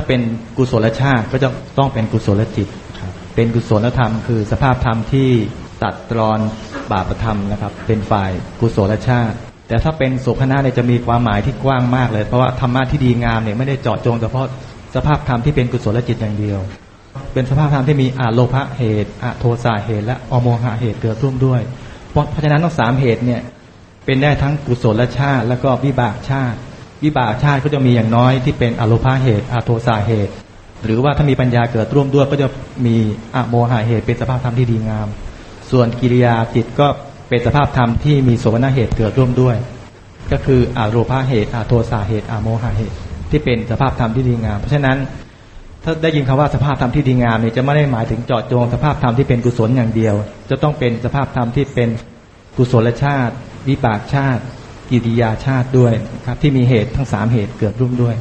ถ้าเป็นกุศลชาติก็จะต้องเป็นกุศลจิตครับเป็นกุศลธรรม คือสภาพธรรมที่ตัดรอนบาปธรรมนะครับ เป็นฝ่ายกุศลชาติ แต่ถ้าเป็นโสภณะเนี่ยจะมีความหมายที่กว้างมากเลย เพราะว่าธรรมะที่ดีงามเนี่ยไม่ได้เจาะจงเฉพาะสภาพธรรมที่เป็นกุศลจิตอย่างเดียว เป็นสภาพธรรมที่มีอะโลภะเหตุอะโทสะเหตุ และอโมหะเหตุเกิดร่วมด้วย เพราะเพราะฉะนั้นทั้งสามเหตุเนี่ยเป็นได้ทั้งกุศลชาติ แล้วก็วิบากชาติ วิบากชาติก็จะมีอย่างน้อยที่เป็นอโลภะเหตุอะโทสะเหตุ หรือว่าถ้ามีปัญญาเกิดร่วมด้วยก็จะมีอโมหะเหตุเป็นสภาพธรรมที่ดีงาม ส่วนกิริยาจิตก็เป็นสภาพธรรมที่มีโสมนัเหตุเกิดร่วมด้วย ก็คืออะโลภะเหตุอะโทสะเหตุอะโมหะเหตุ ที่เป็นสภาพธรรมที่ดีงาม เพราะฉะนั้นถ้าได้ยินคำว่าสภาพธรรมที่ดีงามเนี่ยจะไม่ได้หมายถึงเจาะจงสภาพธรรมที่เป็นกุศลอย่างเดียว จะต้องเป็นสภาพธรรมที่เป็นกุศลชาติ วิบากชาติ กิริยาชาติด้วยนะครับที่มีเหตุทั้งสามเหตุเกิดร่วมด้วย